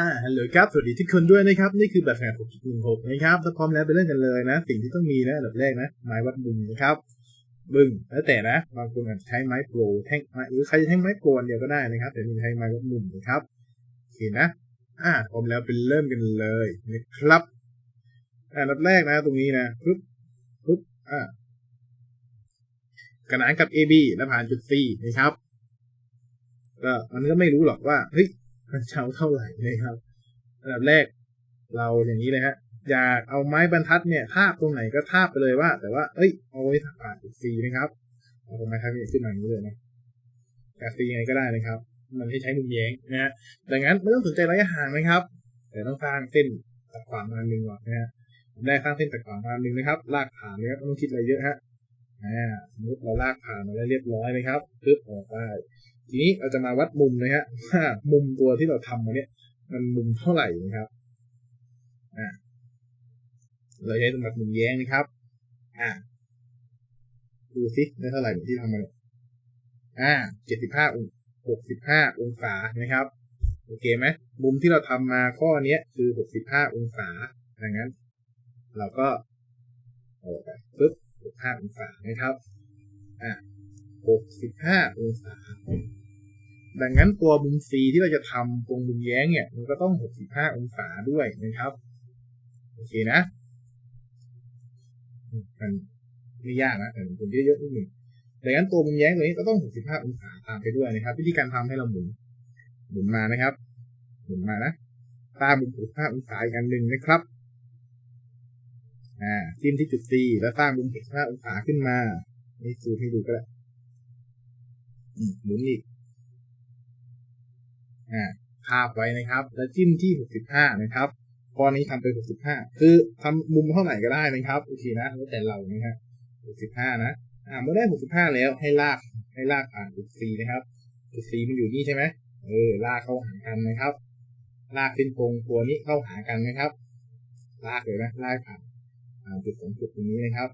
อ่าฮัลโหลครับ สวัสดีทุกคนด้วยนะครับ นี่คือแบบแผน6.16 นะครับ ถ้าพร้อมแล้วไปเริ่มกันเลยนะ สิ่งที่ต้องมีนะอันดับแรกนะ ไม้วัดมุมนะครับบึ้งแล้วแต่นะ บางคนอาจจะใช้ไม้โปรแท่งไม้หรือใครจะใช้ไม้โปรอันเดียวก็ได้นะครับ แต่นี่ใช้ไม้วัดมุมนะครับโอเคนะ อ่าพร้อมแล้วไปเริ่มกันเลยนะครับอันดับแรกนะ ตรงนี้นะปึ๊บปึ๊บอ่าขนานกับ AB แล้วผ่านจุด C นะครับก็มันก็ไม่รู้หรอกว่าเฮ้ย มันเช่าเท่าไหร่นะครับอันดับแรกเราอย่างนี้เลยฮะอยากเอาไม้บรรทัดเนี่ยทาบตรงไหนก็ทาบไปเลยว่า แต่ว่าเอ้ยเอาไว้ผ่านจุด C นะครับเอาตรงไม้ทัดเนี่ยขึ้นมาอย่างนี้เลยนะกาซียังไงก็ได้นะครับ มันให้ใช้มุมแย้งนะฮะดังนั้นไม่ต้องสนใจระยะห่างนะครับ แต่ต้องสร้างเส้นตัดขวางมาหนึ่งก่อนนะฮะได้สร้างเส้นตัดขวางมาหนึ่งนะครับ ลากผ่านเลยครับไม่ต้องคิดอะไรเยอะฮะอ่าสมมติเราลากผ่านมาแล้วเรียบร้อยนะครับปึ๊บออกได้ ทีนี้เราจะมาวัดมุมนะฮะว่ามุมตัวที่เราทำมาเนี่ย มันมุมเท่าไหร่นะครับอ่าเราใช้สำหรับมุมแย้งนะครับ อ่าดูสิได้เท่าไหร่ที่ทำมาเนี่ยอ่าเจ็ดสิบห้าองหกสิบห้าองศานะครับ โอเคไหมมุมที่เราทำมาข้อเนี้ยคือหกสิบห้าองศาดังนั้น เราก็ออกไปปึ๊บหกห้าองศานะครับ อ่าหกสิบห้าองศา ดังนั้นตัวมุม C ที่เราจะทำตรงมุมแย้งเนี่ย มันก็ต้อง 65 องศาด้วยนะครับ โอเคนะมันไม่ยากนะแต่ผมเยอะๆนิดหนึ่งดังนั้นตัวมุมแย้งตัวนี้ก็ต้อง 65 องศาตามไปด้วยนะครับ วิธีการทำให้เราหมุน หมุนมานะครับ หมุนมานะตามมุม 65 องศาอีกอันหนึ่งนะครับอ่าจิ้มที่จุด C แล้วสร้างมุม 65 องศาขึ้นมานี่ซูมให้ดูก็ได้หมุนอีก ภาพไว้นะครับ แล้วจิ้มที่ 65 นะครับข้อนนี้ทำไป 65 คือทำมุมเท่าไหร่ก็ได้นะครับโอเคนะแล้วแต่เรานะฮะ65 นะอ่าเมื่อได้ 65 แล้วให้ลากให้ลากผ่านจุด C นะครับจุด C มันอยู่นี่ใช่ไหมเออลากเข้าหากันนะครับ ลากเส้นตรงตัวนี้เข้าหากันนะครับ ลากเลยนะลากผ่านอ่าจุดสองจุดตรงนี้นะครับ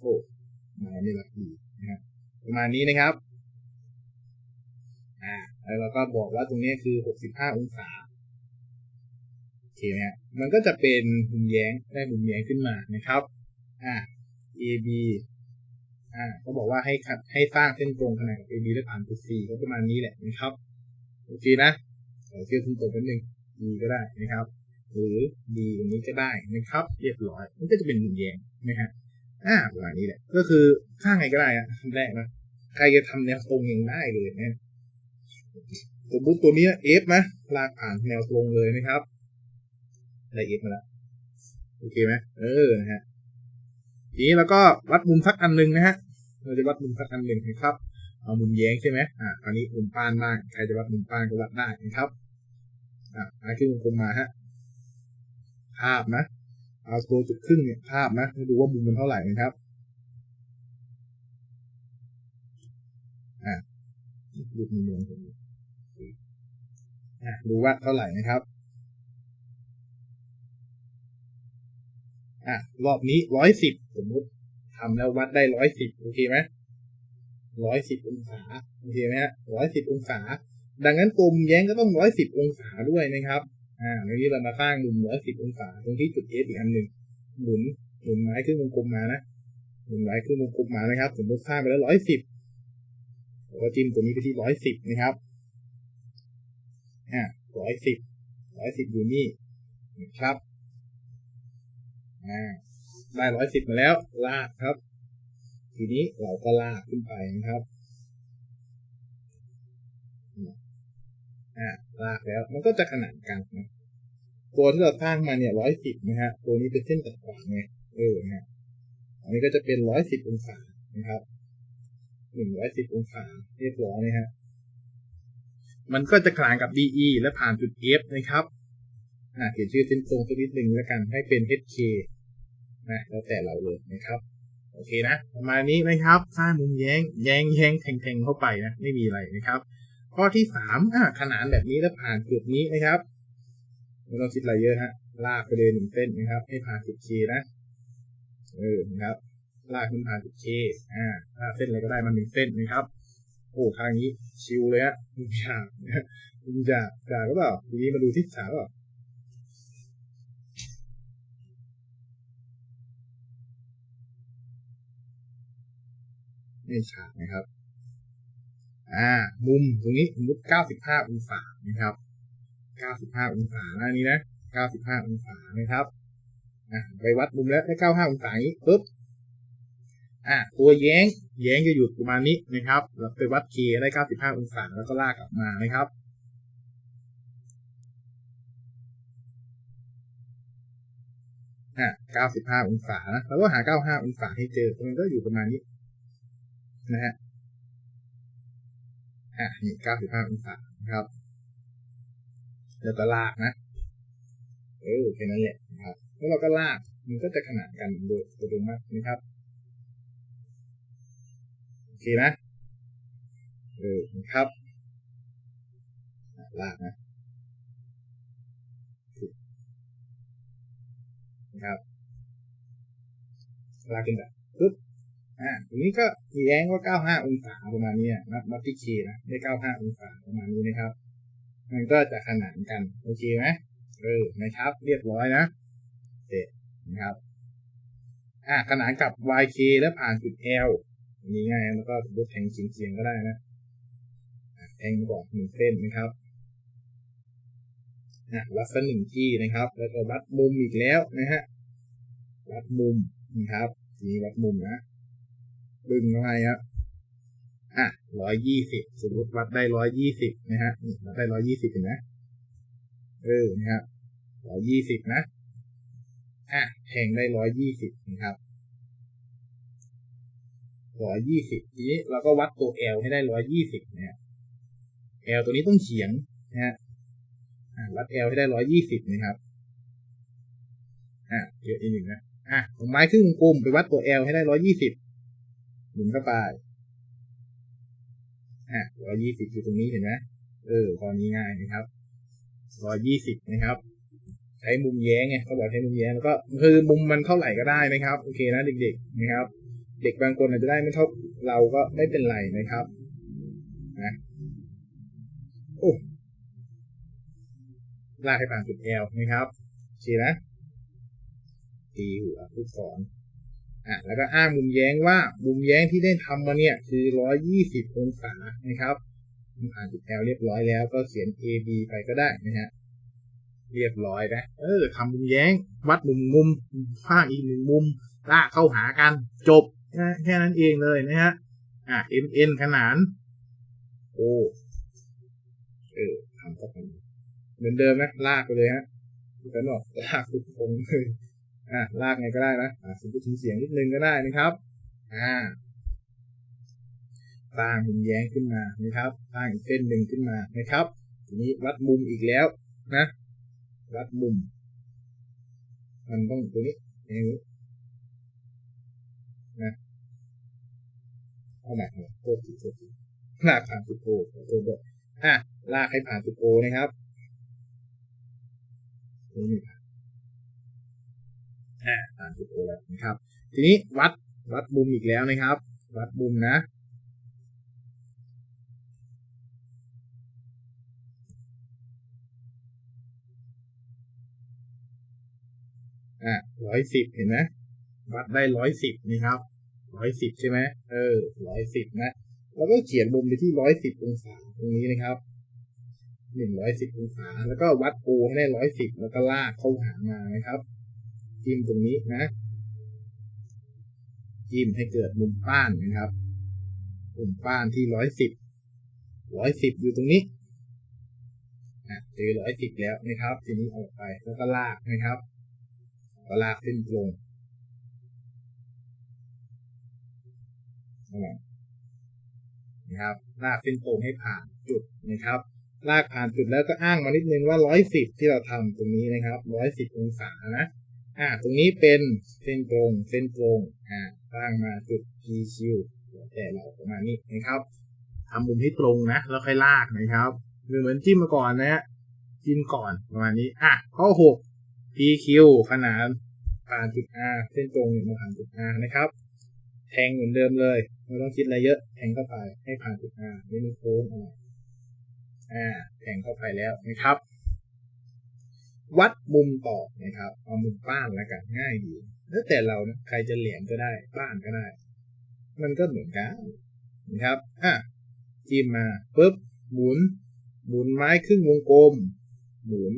โอ้มาไม่รักดีนะฮะประมาณนี้นะครับ อ่าแล้วเราก็บอกว่าตรงนี้คือ65องศาโอเคนะมันก็จะเป็นมุมแย้งได้มุมแย้งขึ้นมานะครับอ่า AB อ่าก็บอกว่าให้ให้สร้างเส้นตรงขนาด AB และผ่านจุด C ก็ประมาณนี้แหละนะครับโอเคนะเขอเชื่อเส้นตรงนิดนึง D ก็ได้นะครับ หรือ D อย่างนี้ก็ได้นะครับ เรียบร้อยมันก็จะเป็นมุมแย้งนะฮะอ่าประมาณนี้แหละ ก็คือสร้างไงก็ได้อะแรกนะใครจะทำแนวตรงยังได้เลยนะ สมมติตัวนี้ F นะลากผ่านแนวตรงเลยนะครับได้ F มาแล้วโอเคไหมเออนะฮะทีนี้เราก็วัดมุมสักอันหนึ่งนะฮะเราจะวัดมุมสักอันหนึ่งนะครับ เอามุมแย้งใช่ไหมอ่าคราวนี้มุมป้านบ้างใครจะวัดมุมป้านก็วัดได้นะครับอ่าอาขึ้นวงกลมมาฮะภาพนะเอาตัวจุดครึ่งเนี่ยภาพนะดูว่ามุมมันเท่าไหร่นะครับอ่ารูมีเมืองผม ดูว่าเท่าไหร่นะครับอะรอบนี้ร้อยสิบสมมติทำแล้ววัดได้ร้อยสิบโอเคไหมร้อยสิบองศาโอเคไหมฮะร้อยสิบองศา ดังนั้นกลมแย้งก็ต้องร้อยสิบองศาด้วยนะครับ อ่าในนี้เรามาสร้างมุมร้อยสิบองศา ตรงที่จุดเอสอีกอันหนึ่งหมุนหมุนไม้ขึ้นวงกลมมานะหมุนไม้ขึ้นวงกลมมานะครับ สมมติสร้างไปแล้วร้อยสิบก็จิ้มตัวนี้ไปที่ร้อยสิบนะครับ อ่าร้อยสิบร้อยสิบอยู่นี่นะครับอ่าได้ร้อยสิบมาแล้ว ลากครับ ทีนี้เราก็ลากขึ้นไปนะครับอ่าลากแล้ว มันก็จะขนานกันนะตัวที่เราสร้างมาเนี่ยร้อยสิบนะฮะ ตัวนี้เป็นเส้นตัดขวางไงเออนะฮะอันนี้ก็จะเป็นร้อยสิบองศานะครับหนึ่งร้อยสิบองศาเรียบร้อยนะฮะ มันก็จะขนานกับ DE และผ่านจุด F นะครับอ่าเขียนชื่อเส้นตรงสักนิดหนึ่งแล้วกันให้เป็น HK นะแล้วแต่เราเลยนะครับ โอเคนะ ประมาณนี้นะครับสร้างมุมแย้งแย้งแย้งแทงแทงเข้าไปนะ ไม่มีอะไรนะครับ ข้อที่สามอ่าขนานแบบนี้แล้วผ่านจุดนี้นะครับไม่ต้องคิดอะไรเยอะฮะลากไปเลยหนึ่งเส้นนะครับ ให้ผ่านจุด K นะเออนะครับลากขึ้นผ่านจุด K อ่าลากเส้นอะไรก็ได้มาหนึ่งเส้นนะครับ โอ้ทางนี้ชิวเลยฮะไม่ยากมุมจากจากก็เปล่าทีนี้มาดูที่ฉากเปล่านี่ฉากนะครับ อ่า มุมตรงนี้สมมติ95 องศานะครับ 95 องศาหน้านี้นะ 95 องศานะครับ อ่าไปวัดมุมแล้วได้ 95 องศานี้ปุ๊บ อ่าตัวแย้งแย้งจะอยู่ประมาณนี้นะครับเราไปวัดเคได้ 95 องศาแล้วก็ลากกลับมานะครับอ่า95 องศานะเราก็หา 95 องศาให้เจอมันก็อยู่ประมาณนี้นะฮะอะนี่ 95 องศานะครับแล้วก็ลากนะเออแค่นั้นแหละนะครับแล้วเราก็ลากมันก็จะขนานกันโดยอัตโนมัตินะครับ อเคนะเออครับลากนะนะครับลากขึ้นแบบปึ๊บอ่าตรงนี้ก็แย้งว่า 95 องศาประมาณนี้นับนับที่เคนะได้ 95 องศาประมาณนี้นะครับ มันก็จะขนานกัน โอเคไหมเออนะครับ เรียบร้อยนะเสร็จนะครับ อ่าขนานกับ YK แล้วผ่านจุด L มีง่ายแล้วก็สมมติแทงเฉียงๆก็ได้นะแทงก่อนหนึ่งเส้นนะครับอะวัดสักหนึ่งที่นะครับ แล้วก็วัดมุมอีกแล้วนะฮะวัดมุมนะครับทีนี้วัดมุมนะดึงเข้าไปครับอะร้อยยี่สิบสมมติวัดได้ร้อยยี่สิบนะฮะนี่วัดได้ร้อยยี่สิบเห็นไหมเออนะครับร้อยยี่สิบนะอะแทงได้ร้อยยี่สิบนะครับ ร้อยยี่สิบทีนี้เราก็วัดตัว L ให้ได้ร้อยยี่สิบนะฮะ L ตัวนี้ต้องเฉียงนะฮะวัด L ให้ได้ร้อยยี่สิบนะครับอะเดี๋ยวอีกหนึ่งนะอะของไม้ครึ่งวงกลมไปวัดตัว L ให้ได้ร้อยยี่สิบหมุนเข้าไปอะร้อยยี่สิบอยู่ตรงนี้เห็นไหมเออข้อนี้ง่ายนะครับร้อยยี่สิบนะครับ ใช้มุมแย้งไงเขาบอกใช้มุมแย้งแล้วก็คือมุมมันเท่าไหร่ก็ได้นะครับ โอเคนะเด็กๆนะครับ เด็กบางคนอาจจะได้ไม่เท่าเราก็ไม่เป็นไรนะครับนะโอ้ลากให้ผ่านจุด L นะครับโอเคนะตีหัวลูกศรอะแล้วก็อ้างมุมแย้งว่ามุมแย้งที่ได้ทำมาเนี่ย คือ 120 องศานะครับผ่านจุด L เรียบร้อยแล้วก็เขียน AB ไปก็ได้นะฮะเรียบร้อยนะเออทำมุมแย้ง วัดมุมมุมข้างอีกหนึ่งมุมลากเข้าหากันจบ แค่นั้นเองเลยนะฮะ อะ MN ขนานโอเออทำก็ทำเหมือนเดิมนะลากไปเลยฮะแต่บอกลากทุกองเลยอะลากไงก็ได้นะอะสมมติถึงเสียงนิดนึงก็ได้นะครับ อ่าสร้างมุมแย้งขึ้นมานะครับสร้างอีกเส้นหนึ่งขึ้นมานะครับ ทีนี้วัดมุมอีกแล้วนะ วัดมุม มันต้องตัวนี้อย่างนี้นะ เอาใหม่าใหม่โทษทีโทษทีลากผ่านจุดโอขอโทษด้วยอะลากให้ผ่านจุดโอนะครับนี่ผ่านอ่าผ่านจุดโอแล้วนะครับ ทีนี้วัดวัดมุมอีกแล้วนะครับ วัดมุมนะอ่าร้อยสิบเห็นไหมวัดได้ร้อยสิบนะครับ ร้อยสิบใช่ไหมเออร้อยสิบนะ แล้วก็เขียนมุมไปที่ร้อยสิบองศาตรงนี้นะครับหนึ่งร้อยสิบองศา แล้วก็วัดโอให้ได้ร้อยสิบแล้วก็ลากเข้าหามานะครับ จิ้มตรงนี้นะ จิ้มให้เกิดมุมป้านนะครับ มุมป้านที่ร้อยสิบร้อยสิบอยู่ตรงนี้อะเจอร้อยสิบแล้วนะครับ ทีนี้ออกไปแล้วก็ลากนะครับก็ลากเส้นตรง นะครับ ลากเส้นตรงให้ผ่านจุดนะครับ ลากผ่านจุดแล้วก็อ้างมานิดนึงว่าร้อยสิบที่เราทำตรงนี้นะครับร้อยสิบองศานะอ่า ตรงนี้เป็นเส้นตรง เส้นตรงอ่าตั้งมาจุด PQ แต่เราประมาณนี้นะครับทำมุมให้ตรงนะ แล้วค่อยลากนะครับเหมือนจิ้มมาก่อนนะฮะจิ้มก่อนประมาณนี้ อะ ข้อ 6 PQ ขนาดผ่านจุด R เส้นตรงมาผ่านจุด R นะครับ แทงเหมือนเดิมเลยไม่ต้องคิดอะไรเยอะแทงเข้าไปให้ผ่านจุด R ไม่มีโค้งอะไรอ่าแทงเข้าไปแล้วนะครับ วัดมุมต่อนะครับ เอามุมป้านแล้วกันง่ายดีแล้วแต่เรานะใครจะเหลี่ยมก็ได้ป้านก็ได้ มันก็เหมือนกันนะครับอะจิ้มมาปุ๊บหมุน หมุนไม้ครึ่งวงกลม หมุน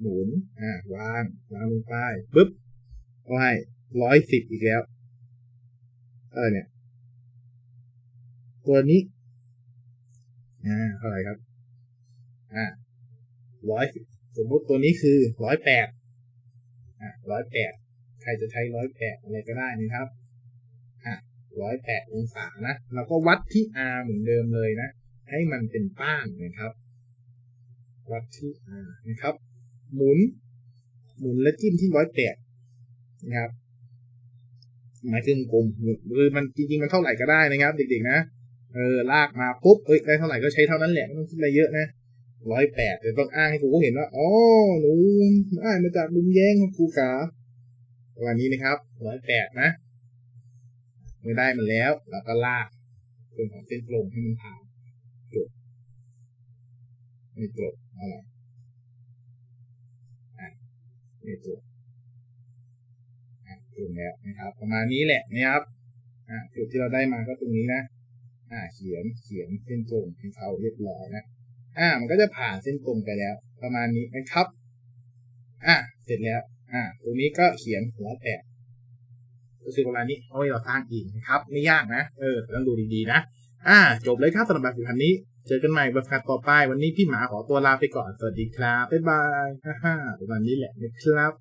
หมุนอ่าวางวางลงไปปุ๊บก็ให้ร้อยสิบอีกแล้ว เออเนี่ย ตัวนี้ อ่าเท่าไหร่ครับ อ่าร้อยสมมติตัวนี้คือร้อยแปดอ่าร้อยแปดใครจะใช้ร้อยแปดอะไรก็ได้นะครับ อะร้อยแปดองศานะเราก็วัดที่ R เหมือนเดิมเลยนะ ให้มันเป็นป้านนะครับ วัดที่ R นะครับ หมุน หมุนและจิ้มที่ร้อยแปดนะครับ หมายถึงกลมคือมันจริงๆมันเท่าไหร่ก็ได้นะครับ เด็กๆนะเออลากมาปุ๊บเอ้ยได้เท่าไหร่ก็ใช้เท่านั้นแหละไม่ต้องคิดอะไรเยอะนะร้อยแปดแต่ต้องอ้างให้ครูเห็นว่าอ๋อหนูอ้างมาจากลุงแย้งของครูกาประมาณนี้นะครับร้อยแปดนะเมื่อได้มันแล้วเราก็ลากตรงของเส้นตรงให้มันผ่านจบไม่จบอะอะไม่จบ อะจบแล้วนะครับ ประมาณนี้แหละนะครับอะจุดที่เราได้มาก็ตรงนี้นะอ่าเขียนเขียนเส้นตรงให้เขาเรียบร้อยนะอ่า มันก็จะผ่านเส้นตรงไปแล้ว ประมาณนี้นะครับ อ่าเสร็จแล้ว อ่าตรงนี้ก็เขียนหัวแปดก็คือประมาณนี้เอาไว้เราสร้างเองนะครับ ไม่ยากนะ เออต้องดูดีๆนะ อ่า จบเลยครับสำหรับแบบฝึกหัดนี้ เจอกันใหม่บทฝึกหัดต่อไป วันนี้พี่หมาขอตัวลาไปก่อน สวัสดีครับ บ๊ายบาย ฮ่าๆประมาณนี้แหละนะครับ